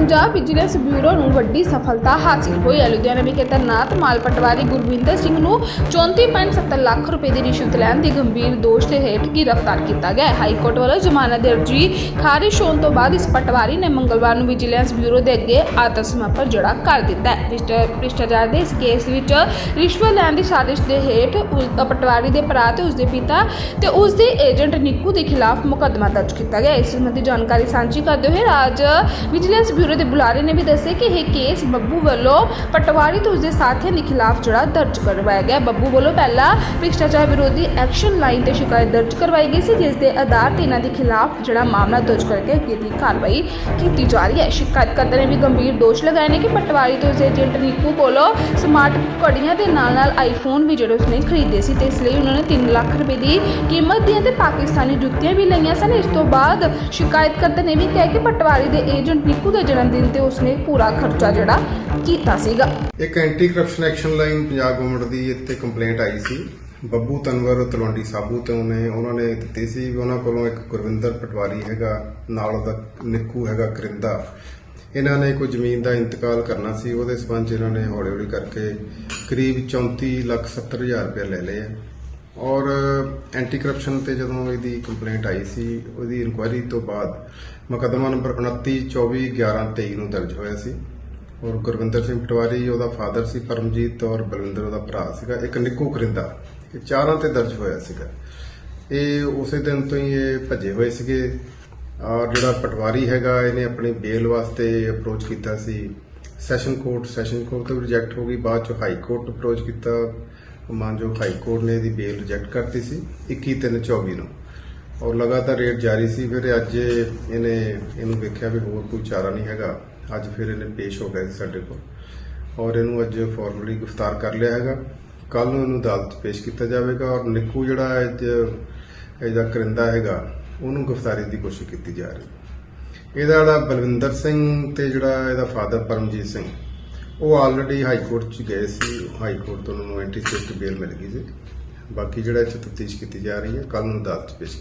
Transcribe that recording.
Punjab vigilance bureau ਨੂੰ ਵੱਡੀ ਸਫਲਤਾ ਹਾਸਿਲ ਹੋਈ। ਹੈ ਲੁਧਿਆਣਾ ਵਿਖੇ ਤੈਨਾਤ ਮਾਲ ਪਟਵਾਰੀ ਗੁਰਵਿੰਦਰ ਸਿੰਘ ਨੂੰ 34.70 ਲੱਖ ਰੁਪਏ ਦੀ ਰਿਸ਼ਵਤ ਲੈਣ ਦੇ ਗੰਭੀਰ ਦੋਸ਼ ਦੇ ਹੇਠ ਗ੍ਰਿਫਤਾਰ ਕੀਤਾ ਗਿਆ ਹੈ। ਹਾਈ ਕੋਰਟ ਵੱਲੋਂ ਜ਼ਮਾਨਤ ਦੀ ਅਰਜ਼ੀ ਖਾਰਿਜ ਹੋਣ ਤੋਂ ਬਾਅਦ ਇਸ ਪਟਵਾਰੀ ਨੇ ਮੰਗਲਵਾਰ ਨੂੰ ਵਿਜੀਲੈਂਸ ਬਿਊਰੋ ਦੇ ਅੱਗੇ ਆਤਮ ਸਮਰਪਣ ਜਿਹੜਾ ਕਰ ਦਿੱਤਾ ਹੈ। ਭ੍ਰਿਸ਼ਟਾਚਾਰ ਦੇ ਇਸ ਕੇਸ ਵਿੱਚ ਰਿਸ਼ਵਤ ਲੈਣ ਦੀ ਸਾਜ਼ਿਸ਼ ਦੇ ਹੇਠ ਉਸ ਦਾ ਪਟਵਾਰੀ ਦੇ ਭਰਾ ਤੇ ਉਸ ਦੇ ਪਿਤਾ ਤੇ ਉਸ ਦੇ ਏਜੰਟ ਨਿੱਕੂ ਦੇ ਖਿਲਾਫ ਮੁਕੱਦਮਾ ਦਰਜ ਕੀਤਾ ਗਿਆ ਇਸ ਸੰਬੰਧੀ ਜਾਣਕਾਰੀ ਸਾਂਝੀ ਕਰਦੇ ਹੋਏ ਰਾਜ ਵਿਜੀਲੈਂਸ ਬਿਊਰੋ ਦੇ ਬੁਲਾਰੇ ਨੇ ਵੀ ਦੱਸਿਆ ਕਿ ਇਹ ਕੇਸ ਬੱਬੂ ਵੱਲੋਂ ਪਟਵਾਰੀ ਤੇ ਉਸ ਸਾਥੀਆਂ ਦੇ ਖਿਲਾਫ ਜਿਹੜਾ ਦਰਜ ਕਰਵਾਇਆ ਗਿਆ। ਬੱਬੂ ਵੱਲੋਂ ਪਹਿਲਾਂ ਭ੍ਰਿਸ਼ਟਾਚਾਰ ਵਿਰੋਧੀ ਐਕਸ਼ਨ ਲਾਈਨ ਤੇ ਸ਼ਿਕਾਇਤ ਦਰਜ ਕਰਵਾਈ ਗਈ ਸੀ, ਜਿਸ ਦੇ ਆਧਾਰ ਤੇ ਇਹਨਾਂ ਦੇ ਖਿਲਾਫ ਜਿਹੜਾ ਮਾਮਲਾ ਦਰਜ ਕਰਕੇ ਅੱਗੇ ਕਾਰਵਾਈ ਕੀਤੀ ਜਾ ਰਹੀ ਹੈ। ਸ਼ਿਕਾਇਤਕਰਤਾ ਨੇ ਵੀ ਗੰਭੀਰ ਦੋਸ਼ ਲਗਾਏ ਨੇ ਕਿ ਪਟਵਾਰੀ ਤੇ ਉਸ ਏਜੰਟ ਨਿੱਕੂ ਕੋਲੋਂ ਸਮਾਰਟ ਘੜੀਆਂ ਦੇ ਨਾਲ ਨਾਲ ਆਈਫੋਨ ਵੀ ਜਿਹੜੇ ਉਸਨੇ ਖਰੀਦੇ ਸੀ, ਤੇ ਇਸ ਲਈ ਉਹਨਾਂ ਨੇ 3 ਲੱਖ ਰੁਪਏ ਦੀ ਕੀਮਤ ਦੀਆਂ ਤੇ ਪਾਕਿਸਤਾਨੀ ਜੁੱਤੀਆਂ ਵੀ ਲਈਆਂ ਸਨ। ਇਸ ਤੋਂ ਬਾਅਦ ਸ਼ਿਕਾਇਤਕਰਤਾ ਨੇ ਵੀ ਕਿਹਾ ਕਿ ਪਟਵਾਰੀ ਦੇ ਏਜੰਟ ਨਿੱਕੂ ਦੇ ਜਨਮ ਦਿਨ ਤੇ ਉਸਨੇ ਪੂਰਾ ਖਰਚਾ ਜਿਹੜਾ ਕੀਤਾ ਸੀਗਾ। ਇੱਕ anti corruption action line Punjab government ਦੀ ਇੱਥੇ ਕੰਪਲੇਂਟ ਆਈ ਸੀ। ਬੱਬੂ ਤਨਵਰ, ਤਲਵੰਡੀ ਸਾਬੂ ਤੋਂ ਨੇ ਉਹਨਾਂ ਨੇ ਦਿੱਤੀ ਸੀ ਵੀ ਉਹਨਾਂ ਕੋਲੋਂ ਇੱਕ ਗੁਰਵਿੰਦਰ ਪਟਵਾਰੀ ਹੈਗਾ, ਨਾਲ ਉਹਦਾ ਨਿੱਕੂ ਹੈਗਾ ਕਰਿੰਦਾ। ਇਹਨਾਂ ਨੇ ਕੋਈ ਜ਼ਮੀਨ ਦਾ ਇੰਤਕਾਲ ਕਰਨਾ ਸੀ, ਉਹਦੇ ਸਬੰਧ ਇਹਨਾਂ ਨੇ ਹੌਲੀ ਹੌਲੀ ਕਰਕੇ ਕਰੀਬ 34 ਲੱਖ 70 ਹਜ਼ਾਰ ਰੁਪਏ ਲੈ ਲਏ ਔਰ ਐਂਟੀ ਕਰਪਸ਼ਨ ਤੇ ਜਦੋਂ ਇਹਦੀ ਕੰਪਲੇਂਟ ਆਈ ਸੀ, ਉਹਦੀ ਇਨਕੁਆਇਰੀ ਤੋਂ ਬਾਅਦ ਮੁਕੱਦਮਾ ਨੰਬਰ 29 24 11 23 ਨੂੰ ਦਰਜ ਹੋਇਆ ਸੀ। ਔਰ ਗੁਰਵਿੰਦਰ ਸਿੰਘ ਪਟਵਾਰੀ, ਉਹਦਾ ਫਾਦਰ ਸੀ ਪਰਮਜੀਤ ਔਰ ਬਲਵਿੰਦਰ, ਉਹਦਾ ਭਰਾ ਸੀਗਾ, ਇੱਕ ਨਿੱਕੂ ਕਰਿੰਦਾ। ਇਹ ਚਾਰਾਂ ਤੇ ਦਰਜ ਹੋਇਆ ਸੀਗਾ। ਇਹ ਉਸੇ ਦਿਨ ਤੋਂ ਹੀ ਇਹ ਭੱਜੇ ਹੋਏ ਸੀਗੇ। ਔਰ ਜਿਹੜਾ ਪਟਵਾਰੀ ਹੈਗਾ, ਇਹਨੇ ਆਪਣੀ ਬੇਲ ਵਾਸਤੇ ਅਪਰੋਚ ਕੀਤਾ ਸੀ। ਸੈਸ਼ਨ ਕੋਰਟ ਸੈਸ਼ਨ ਕੋਰਟ ਤੋਂ ਰਿਜੈਕਟ ਹੋ ਗਈ। ਬਾਅਦ ਚ ਹਾਈ ਕੋਰਟ ਅਪਰੋਚ ਕੀਤਾ। ਮਾਨਜੋ ਹਾਈ ਕੋਰਟ ਨੇ ਇਹਦੀ ਬੇਲ ਰਿਜੈਕਟ ਕਰਤੀ ਸੀ 21/3/24 ਨੂੰ। ਔਰ ਲਗਾਤਾਰ ਰੇਟ ਜਾਰੀ ਸੀ, ਫਿਰ ਅੱਜ ਇਹਨੇ ਇਹਨੂੰ ਵੇਖਿਆ ਵੀ ਹੋਰ ਕੋਈ ਚਾਰਾ ਨਹੀਂ ਹੈਗਾ। ਅੱਜ ਫਿਰ ਇਹਨੇ ਪੇਸ਼ ਹੋ ਗਿਆ ਸੀ ਸਾਡੇ ਕੋਲ। ਔਰ ਇਹਨੂੰ ਅੱਜ ਫਾਰਮਲੀ ਗ੍ਰਿਫਤਾਰ ਕਰ ਲਿਆ ਹੈਗਾ। ਕੱਲ ਨੂੰ ਇਹਨੂੰ ਅਦਾਲਤ 'ਚ ਪੇਸ਼ ਕੀਤਾ ਜਾਵੇਗਾ ਔਰ ਨਿੱਕੂ ਜਿਹੜਾ ਅੱਜ ਇਹਦਾ ਕਰਿੰਦਾ ਹੈਗਾ, ਉਹਨੂੰ ਗ੍ਰਿਫਤਾਰੀ ਦੀ ਕੋਸ਼ਿਸ਼ ਕੀਤੀ ਜਾ ਰਹੀ। ਇਹਦਾ ਜਿਹੜਾ ਬਲਵਿੰਦਰ ਸਿੰਘ ਤੇ ਜਿਹੜਾ ਇਹਦਾ ਫਾਦਰ ਪਰਮਜੀਤ ਸਿੰਘ ਉਹ ਆਲਰੇਡੀ ਹਾਈ ਕੋਰਟ 'ਚ ਗਏ ਸੀ। ਹਾਈ ਕੋਰਟ ਤੋਂ ਉਹਨਾਂ ਨੂੰ ਐਂਟੀਸਟੇਟ ਬੇਲ ਮਿਲ ਗਈ ਸੀ। ਬਾਕੀ ਜਿਹੜਾ ਇੱਥੇ 'ਚ ਤਫਤੀਸ਼ ਕੀਤੀ ਜਾ ਰਹੀ ਹੈ ਕੱਲ ਨੂੰ ਅਦਾਲਤ 'ਚ ਪੇਸ਼